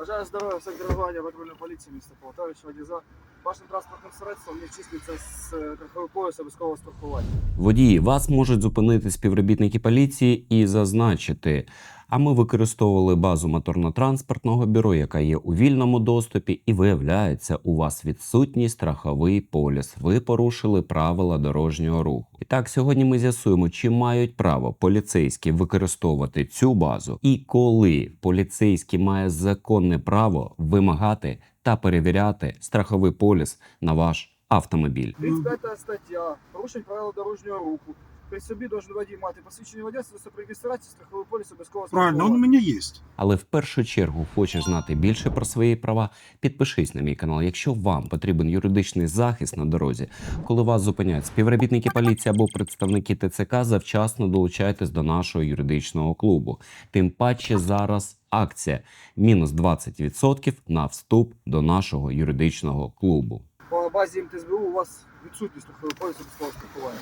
Бажаю здоров'я, всіх дорогування патрульної поліції міста Полтаві, Швадіза. Вашим транспортним средством не числиться з е, страховий пояс обов'язкового страхування. Водії, вас можуть зупинити співробітники поліції і зазначити. А ми використовували базу моторно-транспортного бюро, яка є у вільному доступі, і виявляється, у вас відсутній страховий поліс. Ви порушили правила дорожнього руху. І так, сьогодні ми з'ясуємо, чи мають право поліцейські використовувати цю базу, і коли поліцейський має законне право вимагати та перевіряти страховий поліс на ваш автомобіль. 35 стаття. Порушень правил дорожнього руху. При собі должен водій мати посвідчення водія, свідоцтво про реєстрацію, страховий поліс обов'язкового Правильно, он у страхування. меня есть. Але в першу чергу хочеш знати більше про свої права, підпишись на мій канал. Якщо вам потрібен юридичний захист на дорозі, коли вас зупиняють співробітники поліції або представники ТЦК, завчасно долучайтесь до нашого юридичного клубу. Тим паче зараз акція мінус 20% на вступ до нашого юридичного клубу. По базі МТСБУ у вас відсутність страховий поліс обов'язкового страхування.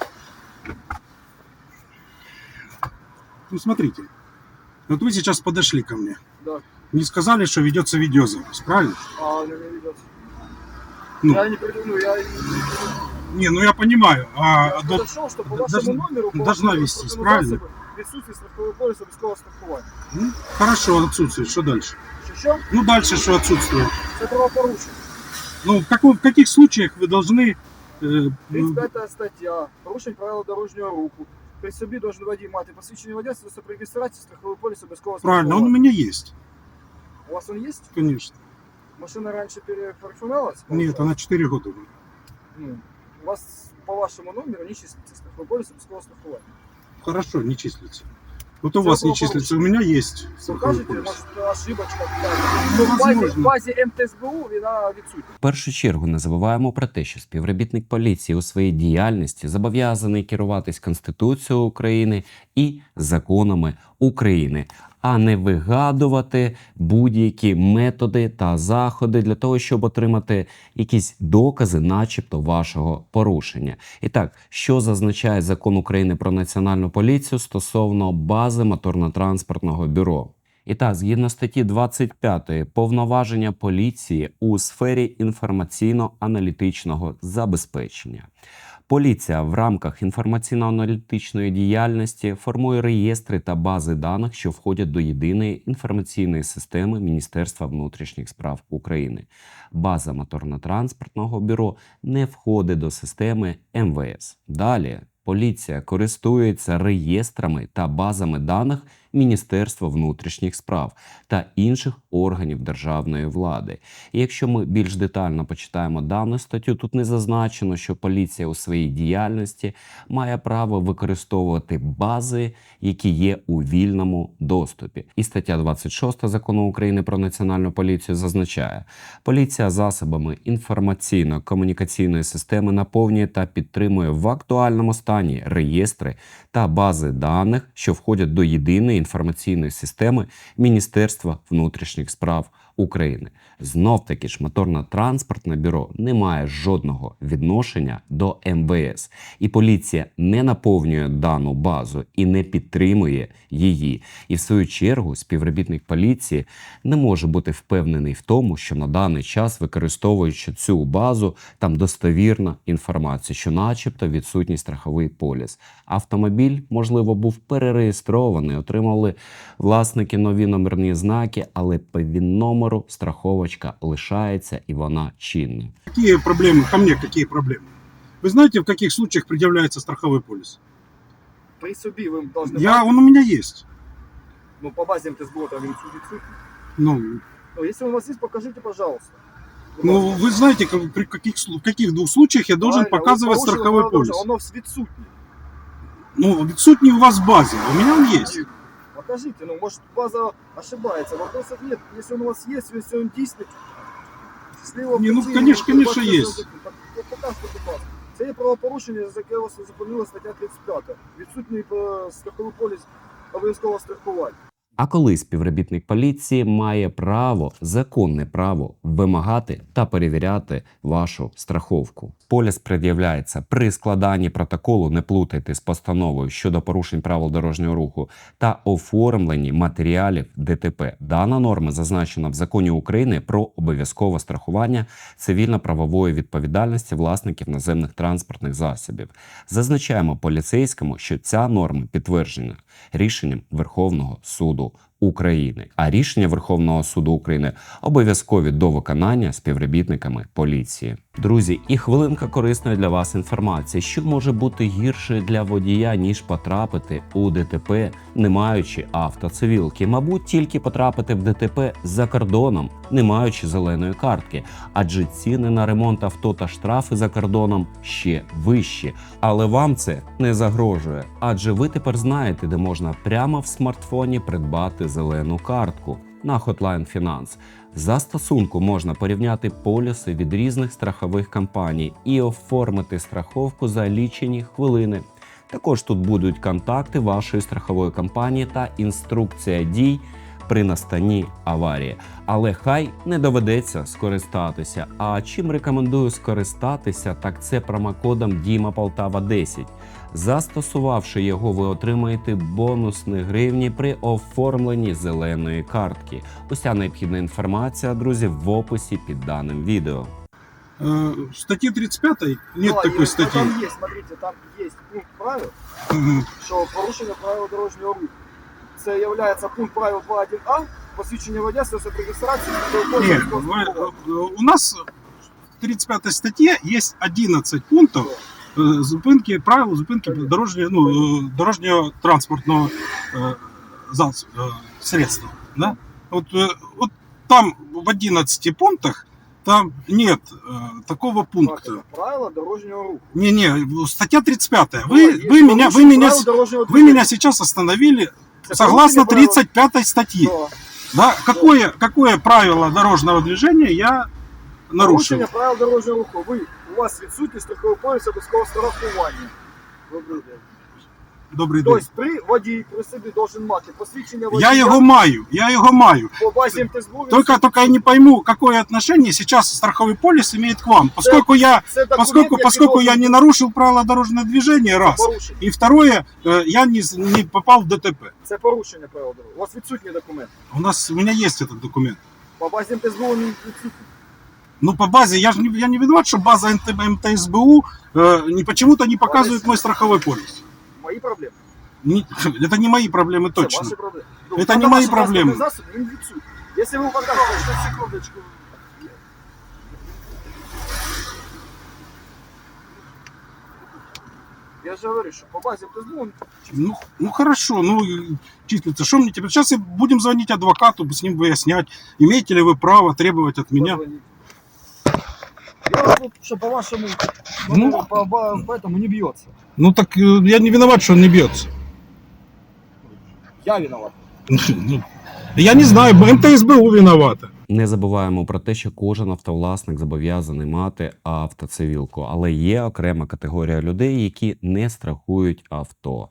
Ну, смотрите. Вот вы сейчас подошли ко мне. Да. Не сказали, что ведется видеозапись, правильно? А не, не ведется. Ну. Я не придумаю, я не Не, ну я понимаю. А, Я до- подошел, что по д- вашему должна- номеру по должна вашему вестись, транспортному правильно? засобу Відсутність страхового полісу обов'язкового страхування. ну, хорошо, отсутствует. Что дальше? Що що? Ну, дальше что отсутствует? Це правопорушення. Ну, в, каком- в каких случаях вы должны... э, ну, 35 стаття. Порушень правил дорожнього руху. При собі должен водій мати посвідчення водія, свідоцтво про реєстрацію, страховий поліс обов'язкового правильно, он у страхування. меня есть, У вас он є? конечно. Машина раніше перефарфоналась? Нет, она 4 года. была. Ну, у вас по вашому номеру не числиться страховий поліс обов'язкового страхування. Хорошо, не числится. Вот у вас не числится, у меня есть страховой полис. ошибочка. Ну, в базі, в возможно. базі МТСБУ вона відсутня. В першу чергу не забуваємо про те, що співробітник поліції у своїй діяльності зобов'язаний керуватись Конституцією України і законами України, а не вигадувати будь-які методи та заходи для того, щоб отримати якісь докази, начебто, вашого порушення. І так, що зазначає закон України про національну поліцію стосовно бази моторно-транспортного бюро? І так, згідно статті 25 повноваження поліції у сфері інформаційно-аналітичного забезпечення. Поліція в рамках інформаційно-аналітичної діяльності формує реєстри та бази даних, що входять до єдиної інформаційної системи Міністерства внутрішніх справ України. База моторно-транспортного бюро не входить до системи МВС. Далі поліція користується реєстрами та базами даних Міністерства внутрішніх справ та інших органів державної влади. І якщо ми більш детально почитаємо дану статтю, тут не зазначено, що поліція у своїй діяльності має право використовувати бази, які є у вільному доступі. І стаття 26 закону України про національну поліцію зазначає, поліція засобами інформаційно-комунікаційної системи наповнює та підтримує в актуальному стані реєстри та бази даних, що входять до єдиної інформаційної системи Міністерства внутрішніх справ України. Знов таки ж моторно-транспортне бюро не має жодного відношення до МВС, і поліція не наповнює дану базу і не підтримує її. І в свою чергу співробітник поліції не може бути впевнений в тому, що на даний час, використовуючи цю базу, там достовірна інформація, що, начебто, відсутній страховий поліс. Автомобіль, можливо, був перереєстрований, отримали власники нові номерні знаки, але по він номеру страховочка лишається і вона чинна. Какие проблемы, ко мне какие проблемы? Вы знаете, в каких случаях предъявляется страховой полис? При собі ви должны Я, он у меня есть. ну, по базі МТСБУ там він відсутній. Ну, Ну, если он у вас есть, покажите, пожалуйста. Будь ну ласка. вы знаете, как- при каких, слу- в каких двух случаях я должен Правильно, ви показывать порушили страховой правила дорожнього- полис? Воно відсутнє. Ну, відсутній у вас в базе, а у меня он есть. Покажите, ну, может, база ошибается. Вопросов нет. Если он у вас есть, если он действует, счастливого Не, ну, конечно, конечно, есть. Покажите, будь. Це є правопорушення, за яке вас зупинила стаття 35. Відсутній е, страховий поліс обов'язкового страхування. А коли співробітник поліції має право, законне право вимагати та перевіряти вашу страховку. Поліс пред'являється при складанні протоколу, не плутайте з постановою щодо порушень правил дорожнього руху та оформленні матеріалів ДТП. Дана норма зазначена в законі України про обов'язкове страхування цивільно-правової відповідальності власників наземних транспортних засобів. Зазначаємо поліцейському, що ця норма підтверджена рішенням Верховного суду people України. А рішення Верховного суду України обов'язкові до виконання співробітниками поліції. Друзі, і хвилинка корисної для вас інформації, що може бути гірше для водія, ніж потрапити у ДТП, не маючи автоцивілки. Мабуть, тільки потрапити в ДТП за кордоном, не маючи зеленої картки, адже ціни на ремонт авто та штрафи за кордоном ще вищі. Але вам це не загрожує, адже ви тепер знаєте, де можна прямо в смартфоні придбати зелену картку на Hotline Finance. За стосунку можна порівняти поліси від різних страхових компаній і оформити страховку за лічені хвилини. Також тут будуть контакти вашої страхової компанії та інструкція дій при настанні аварії. Але хай не доведеться скористатися. А чим рекомендую скористатися, так це промокодом Діма Полтава 10. Застосувавши його, ви отримаєте бонусні гривні при оформленні зеленої картки. Уся необхідна інформація, друзі, в описі під даним відео. Э, В статье 35 нет Да, такой статьи. Там есть, смотрите, там есть пункт правил, що порушення правил дорожнього руху. Це є пункт правил 2.1а, посвідчення водія з реєстрації Нет, вы- э, у нас в 35 статье есть 11 пунктов э, зупинки, правил зупинки дорожнього, ну, э, дорожнього транспортного э, зас- э, средства. Да? Вот, э, вот там в 11 пунктах там нет э, такого пункта. Правила дорожнього руху. Не-не, статья 35. Ну, Вы, є вы, меня, вы, порушення меня, правил дорожнього вы меня движення. сейчас остановили Це согласно порушення правил- 35 статьи. Да. Да? Какое, какое правило дорожного движения я нарушил? Порушення правил дорожнього руху. Ви, у вас відсутність страхового полісу обов'язкового страхування. Добрий день. Добрий день. Тобто при водій при собі должен мати посвідчення водія. Я его маю, я его маю. по базі МТСБУ. він Только, только я не пойму, какое отношение сейчас страховой полис имеет к вам. Поскольку я, Це документ, поскольку, який поскольку я должен не нарушил правила дорожного движения, раз. порушення. И второе, э, я не, с- не попал в ДТП. Це порушення правил дорожнього. У вас відсутній документ. У нас, у меня есть этот документ. По базі МТСБУ він відсутній. Ну, по базе, я же не, я не виноват, что база МТ, МТСБУ э, не, почему-то не показывает мой страховой полис. Мої проблеми. Не- это не мои проблемы Це точно. ваші проблеми. Це там не мої ваш транспортний проблеми. Засіб, він відсутній. Якщо ви покажете, що секундочку. Я же говорю, что по базе МТСБУ он Ну, ну хорошо, ну и числится. Что мне теперь? Сейчас будем звонить адвокату, с ним выяснять, имеете ли вы право требовать от меня. позвонит. Я вот тут, что по вашему, Ну. ну, по, по, поэтому не бьется. Ну так э, я не виноват, что он не бьется. Я виноват. Ну, Я не знаю, МТСБУ виновата. Не забуваємо про те, що кожен автовласник зобов'язаний мати автоцивілку, але є окрема категорія людей, які не страхують авто.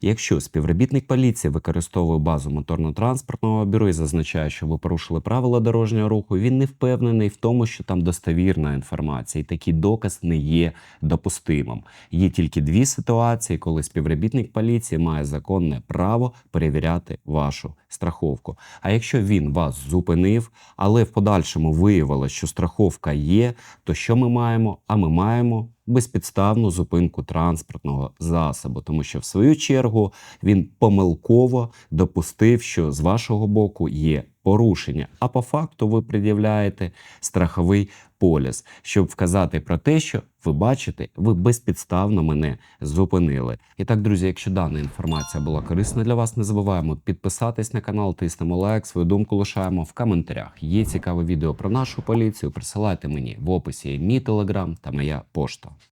Якщо співробітник поліції використовує базу моторно-транспортного бюро і зазначає, що ви порушили правила дорожнього руху, він не впевнений в тому, що там достовірна інформація, і такий доказ не є допустимим. Є тільки дві ситуації, коли співробітник поліції має законне право перевіряти вашу страховку. А якщо він вас зупинив, але в подальшому виявилось, що страховка є, то що ми маємо? А ми маємо безпідставну зупинку транспортного засобу, тому що в свою чергу він помилково допустив, що з вашого боку є порушення. А по факту ви пред'являєте страховий поліс, щоб вказати про те, що ви бачите, ви безпідставно мене зупинили. І так, друзі, якщо дана інформація була корисна для вас, не забуваємо підписатись на канал, тиснемо лайк, свою думку лишаємо в коментарях. Є цікаве відео про нашу поліцію. Присилайте мені в описі мій телеграм та моя пошта.